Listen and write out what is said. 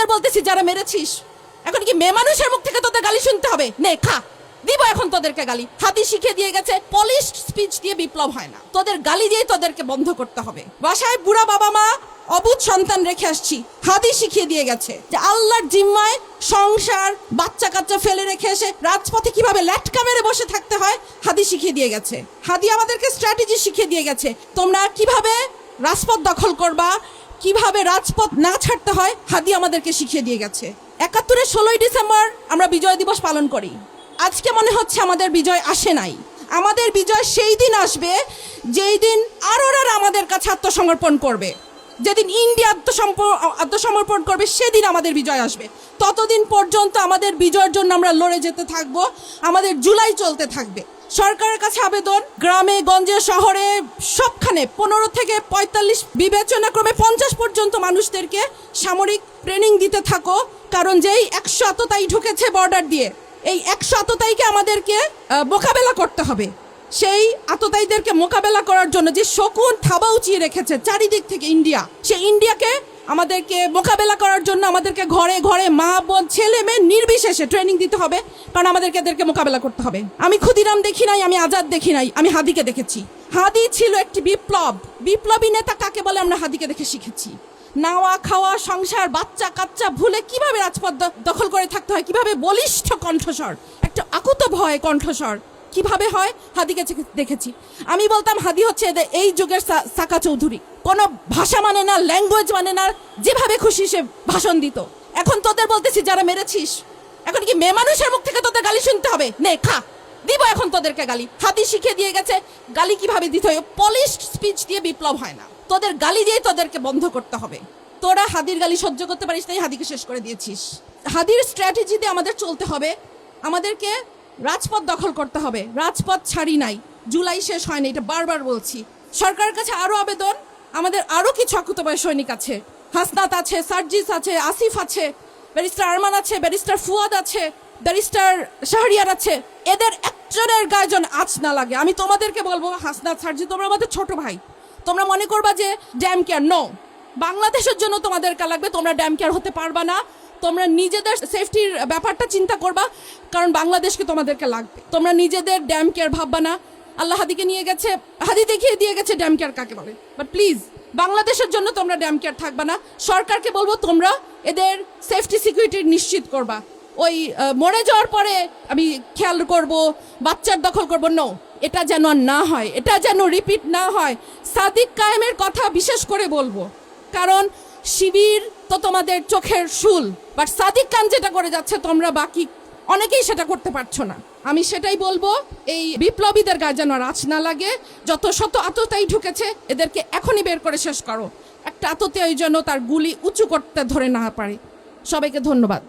তোদের বলতেছি যারা মেরেছিস। এখন কি মেয়ে মানুষের মুখ থেকে তোদের গালি শুনতে হবে? নে, খা। দিব এখন তোদেরকে গালি। হাতি শিখিয়ে দিয়ে গেছে পলিশ স্পিচ দিয়ে বিপ্লব হয় না। তোদের গালি দিয়ে তোদেরকে বন্ধ করতে হবে। বাসায় বুড়া বাবা মা, অবুধ সন্তান রেখে আসছি। হাদি শিখিয়ে দিয়ে গেছে যে আল্লাহর জিম্মায় সংসার বাচ্চা কাচ্চা ফেলে রেখে এসে রাজপথে কীভাবে ল্যাটকা মেরে বসে থাকতে হয় হাদি শিখিয়ে দিয়ে গেছে। হাদি আমাদেরকে স্ট্র্যাটেজি শিখিয়ে দিয়ে গেছে, তোমরা কীভাবে রাজপথ দখল করবা কীভাবে রাজপথ না ছাড়তে হয়, হাদি আমাদেরকে শিখিয়ে দিয়ে গেছে। একাত্তরের ষোলোই ডিসেম্বর আমরা বিজয় দিবস পালন করি। আজকে মনে হচ্ছে আমাদের বিজয় আসে নাই। আমাদের বিজয় সেই দিন আসবে যেই দিন আরোরা আমাদের কাছে আত্মসমর্পণ করবে। যেদিন ইন্ডিয়া আত্মসম্প- আত্মসমর্পণ করবে, সেদিন আমাদের বিজয় আসবে। ততদিন পর্যন্ত আমাদের বিজয়ের জন্য আমরা লড়ে যেতে থাকব, আমাদের জুলাই চলতে থাকবে। সরকারের কাছে আবেদন। গ্রামে, গঞ্জে, শহরে সবখানে পনেরো থেকে পঁয়তাল্লিশ বিবেচনা ক্রমে পঞ্চাশ পর্যন্ত মানুষদেরকে সামরিক ট্রেনিং দিতে থাকো, কারণ যেই একশো আততাই ঢুকেছে বর্ডার দিয়ে, এই একশো আততাইকে আমাদেরকে মোকাবেলা করতে হবে। সেই আততায়ীদেরকে মোকাবেলা করার জন্য যে শকুন থাবা উঁচিয়ে রেখেছে চারিদিক থেকে ইন্ডিয়া সেই ইন্ডিয়াকে আমাদেরকে মোকাবেলা করার জন্য আমাদেরকে ঘরে ঘরে মা, বোন, ছেলে, মেয়ে নির্বিশেষে ট্রেনিং দিতে হবে, কারণ আমাদেরকে এদেরকে মোকাবেলা করতে হবে। আমি ক্ষুদিরাম দেখি নাই, আমি আজাদ দেখি নাই, আমি হাদিকে দেখেছি। হাদি ছিল একটি বিপ্লব। বিপ্লবী নেতা কাকে বলে আমরা হাদিকে দেখে শিখেছি। নাওয়া, খাওয়া, সংসার, বাচ্চা, কাচ্চা ভুলে কীভাবে রাজপথ দখল করে থাকতে হয়? কীভাবে বলিষ্ঠ কণ্ঠস্বর, একটা আকুত ভয় কণ্ঠস্বর কীভাবে হয়? হাদিকে দেখেছি। আমি বলতাম, হাদি হচ্ছে এদের এই যুগের সাকা চৌধুরী। কোনো ভাষা মানে না ল্যাঙ্গুয়েজ মানে না, যেভাবে খুশি সে ভাষণ দিত। এখন তোদের বলতেছি, যারা মেরেছিস, এখন কি মেয়ে মানুষের মুখ থেকে তোদের গালি শুনতে হবে? নে, খা। দিব এখন তোদেরকে গালি। হাতি শিখে দিয়ে গেছে, গালি কীভাবে দিতে হয়? পলিশ স্পিচ দিয়ে বিপ্লব হয় না। তোদের গালি দিয়ে তোদেরকে বন্ধ করতে হবে। তোরা হাদির গালি সহ্য করতে পারিস তাই হাদিকে শেষ করে দিয়েছিস। হাদির স্ট্র্যাটেজিতে আমাদের চলতে হবে। আমাদেরকে রাজপথ দখল করতে হবে। রাজপথ ছাড়ি নাই। জুলাই শেষ হয়নি, এটা বারবার বলছি। সরকারের কাছে আরও আবেদন, আমাদের আরও কিছু অকুতবয় সৈনিক আছে। হাসনাত আছে, সার্জিস আছে, আসিফ আছে, ব্যারিস্টার আরমান আছে, ব্যারিস্টার ফুয়াদ আছে, ব্যারিস্টার শাহরিয়ার আছে। এদের একজনের গায়ে যেন আঁচ না লাগে। আমি তোমাদেরকে বলব, হাসনাত সার্জি তোমরা আমাদের ছোট ভাই। তোমরা মনে করবা যে, ড্যাম কেয়ার, নো। বাংলাদেশের জন্য তোমাদের কা লাগবে, তোমরা ড্যাম কেয়ার হতে পারবা না। তোমরা নিজেদের সেফটির ব্যাপারটা চিন্তা করবা, কারণ বাংলাদেশকে তোমাদেরকে লাগবে। তোমরা নিজেদের ড্যাম কেয়ার ভাববা না। আল্লাহ হাদিকে নিয়ে গেছে, হাদি দেখিয়ে দিয়ে গেছে ড্যাম কেয়ার কাকে বলে। বাট প্লিজ বাংলাদেশের জন্য তোমরা ড্যাম কেয়ার থাকবা না। সরকারকে বলব, তোমরা এদের সেফটি সিকিউরিটি নিশ্চিত করবা। ওই মরে যাওয়ার পরে আমি খেয়াল করব, বাচ্চার দখল করব। নো এটা যেন না হয়, এটা যেন রিপিট না হয়। সাদিক কায়েমের কথা বিশেষ করে বলব। কারণ শিবির তো তোমাদের চোখের শুল। বাট সাদিক খান যেটা করে যাচ্ছে, তোমরা বাকি অনেকেই সেটা করতে পারছ না। আমি সেটাই বলব, এই বিপ্লবীদের গায়ে যেন আঁচ না লাগে। যত শত আততাই ঢুকেছে, এদেরকে এখনই বের করে শেষ করো। একটা আতোতে ওই জন্য তার গুলি উঁচু করতে ধরে না পারে। সবাইকে ধন্যবাদ।